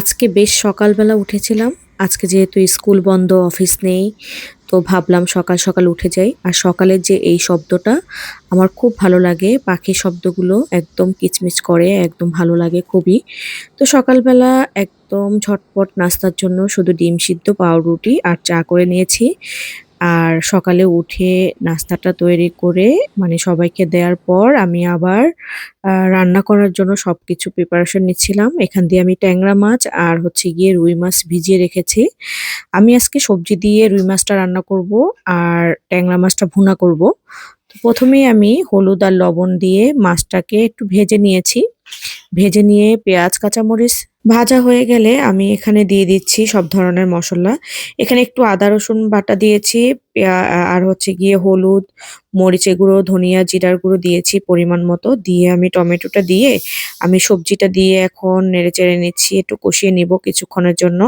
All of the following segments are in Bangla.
আজকে বেশ সকালবেলা উঠেছিলাম। আজকে যেহেতু স্কুল বন্ধ, অফিস নেই, তো ভাবলাম সকাল সকাল উঠে যাই। আর সকালের যে এই শব্দটা আমার খুব ভালো লাগে, পাখির শব্দগুলো একদম কিচমিচ করে, একদম ভালো লাগে খুবই। তো সকালবেলা একদম ঝটপট নাস্তার জন্য শুধু ডিম সিদ্ধ, পাউরুটি আর চা করে নিয়েছি। আর সকালে উঠে নাস্তাটা তৈরি করে মানে সবাইকে দেওয়ার পর আমি আবার রান্না করার জন্য সব কিছু প্রিপারেশন নিচ্ছিলাম। এখান দিয়ে আমি ট্যাংরা মাছ আর হচ্ছে গিয়ে রুই মাছ ভিজিয়ে রেখেছি। আমি আজকে সবজি দিয়ে রুই মাছটা রান্না করব আর ট্যাংরা মাছটা ভুনা করব। তো ১ম এই আমি হলুদ আর লবণ দিয়ে মাছটাকে একটু ভেজে নিয়েছি। ভেজে নিয়ে পেঁয়াজ, কাঁচামরিচ ভাজা হয়ে গেলে আমি এখানে দিয়ে দিচ্ছি সব ধরনের মশলা এখানে একটু আদা রসুন বাটা দিয়েছি, আর হচ্ছে গিয়ে হলুদ, মরিচে গুঁড়ো, ধনিয়া, জিরার গুঁড়ো দিয়েছি পরিমাণ মতো। দিয়ে আমি টমেটোটা দিয়ে আমি সবজিটা দিয়ে এখন নেড়ে চেড়ে নিচ্ছি। একটু কষিয়ে নিব কিছুক্ষণের জন্য।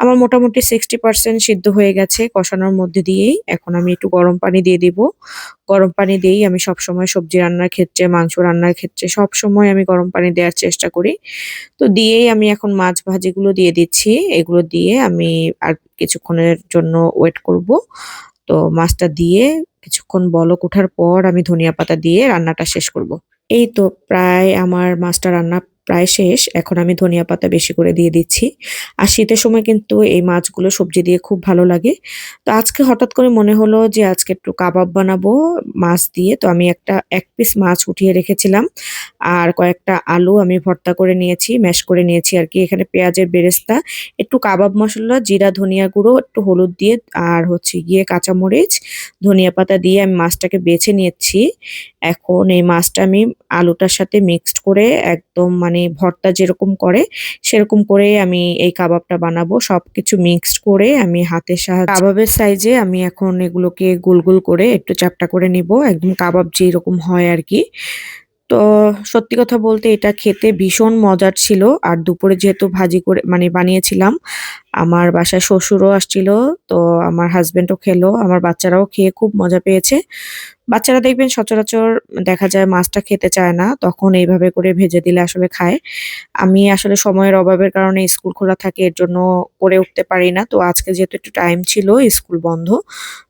আমার মোটামুটি 60% সিদ্ধ হয়ে গেছে কষানোর মধ্যে দিয়েই। এখন আমি একটু গরম পানি দিয়ে দিব। গরম পানি দিয়েই আমি সবসময় সবজি রান্নার ক্ষেত্রে, মাংস রান্নার ক্ষেত্রে সবসময় আমি গরম পানি দেওয়ার চেষ্টা করি। তো দিয়েই আমি এখন মাছ ভাজিগুলো দিয়ে দিচ্ছি। এগুলো দিয়ে আমি আর কিছুক্ষণের জন্য ওয়েট করব। তো মাছটা দিয়ে কিছুক্ষণ বলক ওঠার পর আমি ধনিয়া পাতা দিয়ে রান্নাটা শেষ করব। এই তো প্রায় আমার মাছটা রান্না প্রায় শেষ। এখন আমি ধনিয়া পাতা বেশি করে দিয়ে দিচ্ছি। আর শীতের সময় কিন্তু এই মাছগুলো সবজি দিয়ে খুব ভালো লাগে। তো আজকে হঠাৎ করে মনে হলো যে আজকে একটু কাবাব বানাবো মাছ দিয়ে। তো আমি একটা এক পিস মাছ উঠিয়ে রেখেছিলাম। আর কয়েকটা আলু আমি ভর্তা করে নিয়েছি, ম্যাশ করে নিয়েছি আর কি এখানে পেঁয়াজের বেরেস্তা, একটু কাবাব মশলা জিরা, ধনিয়া গুঁড়ো, একটু হলুদ দিয়ে আর হচ্ছে গিয়ে কাঁচামরিচ, ধনিয়া পাতা দিয়ে আমি মাছটাকে বেছে নিচ্ছি। এখন এই মাছটা আমি আলুটার সাথে মিক্সড করে একদম মানে ভর্তা যেরকম করে সেরকম করে আমি এই কাবাবটা বানাবো। সব কিছু মিক্সড করে আমি হাতের সাহায্যে কাবাবের সাইজে আমি এখন এগুলোকে গোল, গোল করে একটু চাপটা করে নিব। একদম কাবাব যেরকম হয় আরকি। তো সত্যি কথা বলতে এটা খেতে ভীষণ মজার ছিল। আর দুপুরে যেহেতু ভাজি করে মানে বানিয়েছিলাম, আমার বাসায় শ্বশুরও আসছিল। তো আমার হাসব্যান্ডও খেলো। আমার বাচ্চারাও খেয়ে খুব মজা পেয়েছে। বাচ্চারা দেখবেন সচরাচর দেখা যায় মাছটা খেতে চায় না। তখন এইভাবে করে ভেজে দিলে আসলে খায়। আমি আসলে সময়ের অভাবের কারণে স্কুল খোলা থাকে এর জন্য করে উঠতে পারি না। তো আজকে যেহেতু একটু টাইম ছিল, স্কুল বন্ধ।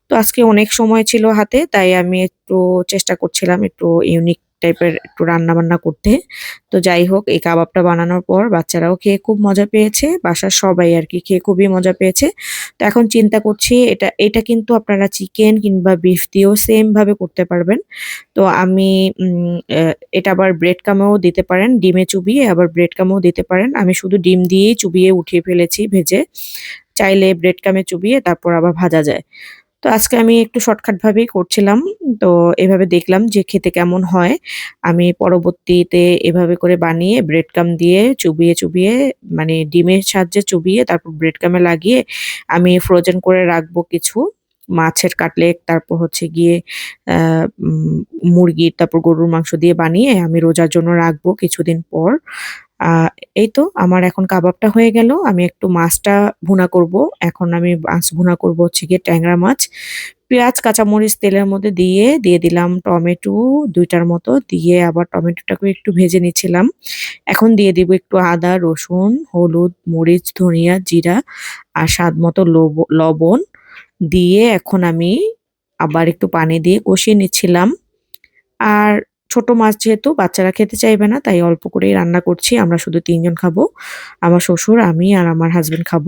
তো আজকে অনেক সময় ছিল হাতে তাই আমি একটু চেষ্টা করছিলাম একটু ইউনিক টাইপের একটু রান্নাবান্না করতে। তো যাই হোক এই কাবাবটা বানানোর পর বাচ্চারাও খেয়ে খুব মজা পেয়েছে। বাসার সবাই আর কি খেয়ে খুবই মজা পেয়েছে। তো এখন চিন্তা করছি, এটা এটা কিন্তু আপনারা চিকেন কিংবা বিফ দিয়েও সেম ভাবে করতে পারবেন। তো আমি এটা আবার ব্রেড কামেও দিতে পারেন। ডিমে চুবিয়ে আবার ব্রেড কামেও দিতে পারেন। আমি শুধু ডিম দিয়েই চুবিয়ে উঠিয়ে ফেলেছি ভেজে। চাইলে ব্রেড কামে চুবিয়ে তারপর আবার ভাজা যায়। তো আজকে আমি একটু শর্টকাট ভাবেই করছিলাম। তো এভাবে দেখলাম যে খেতে কেমন হয়। আমি পরবর্তীতে এভাবে করে বানিয়ে ব্রেড কাম দিয়ে চুবিয়ে, চুবিয়ে মানে ডিমের সাহায্যে চুবিয়ে তারপর ব্রেড কামে লাগিয়ে আমি ফ্রোজেন করে রাখব কিছু। মাছের কাটলেট তারপর হচ্ছে গিয়ে মুরগির তারপর গরুর মাংস দিয়ে বানিয়ে আমি রোজার জন্য রাখব কিছুদিন পর। এই তো আমার এখন কাবাবটা হয়ে গেল। আমি একটু মাছটা ভুনা করব। এখন আমি মাছ ভুনা করব হচ্ছে গিয়ে ট্যাংরা মাছ। পেঁয়াজ, কাঁচামরিচ তেলের মধ্যে দিয়ে, দিয়ে দিলাম টমেটো দুইটার মতো। দিয়ে আবার টমেটোটাকেও একটু ভেজে নিচ্ছিলাম। এখন দিয়ে দিব একটু আদা, রসুন, হলুদ, মরিচ, ধনিয়া, জিরা আর স্বাদমতো লব লবণ। দিয়ে এখন আমি আবার একটু পানি দিয়ে কষিয়ে নিচ্ছিলাম। আর ছোট মাছ যেহেতু বাচ্চারা খেতে চাইবে না তাই অল্প করেই রান্না করছি। আমরা শুধু ৩ জন খাব। আমার শ্বশুর, আমি আর আমার হাসব্যান্ড খাব।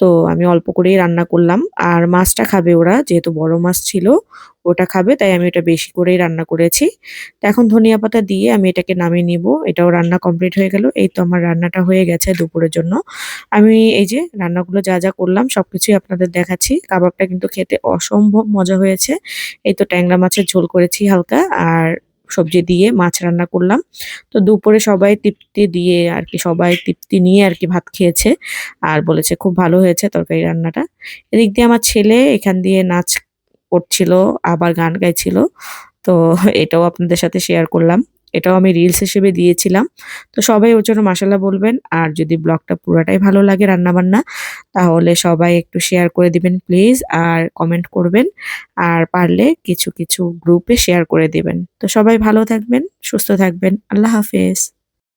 তো আমি অল্প করেই রান্না করলাম। আর মাছটা খাবে ওরা যেহেতু বড় মাছ ছিল ওটা খাবে তাই আমি ওটা বেশি করেই রান্না করেছি। তো এখন ধনিয়া পাতা দিয়ে আমি এটাকে নামিয়ে নিব। এটাও রান্না কমপ্লিট হয়ে গেল। এই তো আমার রান্নাটা হয়ে গেছে দুপুরের জন্য। আমি এই যে রান্নাগুলো যা, যা করলাম সব কিছুই আপনাদের দেখাচ্ছি। কাবাবটা কিন্তু খেতে অসম্ভব মজা হয়েছে। এই তো ট্যাংরা মাছের ঝোল করেছি হালকা আর সবজি দিয়ে মাছ রান্না করলাম। তো দুপুরে সবাই তৃপ্তি দিয়ে আর কি সবাই তৃপ্তি নিয়ে আর কি ভাত খেয়েছে। আর বলেছে খুব ভালো হয়েছে তরকারি রান্নাটা। এদিক দিয়ে আমার ছেলে এখান দিয়ে নাচ করছিল, আবার গান গাইছিল। তো এটাও আপনাদের সাথে শেয়ার করলাম। এটাও আমি রিলস হিসেবে দিয়েছিলাম। তো সবাই ওর জন্য মাসাল্লাহ বলবেন। আর যদি ব্লগটা পুরাটাই ভালো লাগে রান্নাবান্না তাহলে সবাই একটু শেয়ার করে দিবেন প্লিজ। আর কমেন্ট করবেন। আর পারলে কিছু, কিছু গ্রুপে শেয়ার করে দিবেন। তো সবাই ভালো থাকবেন, সুস্থ থাকবেন। আল্লাহ হাফেজ।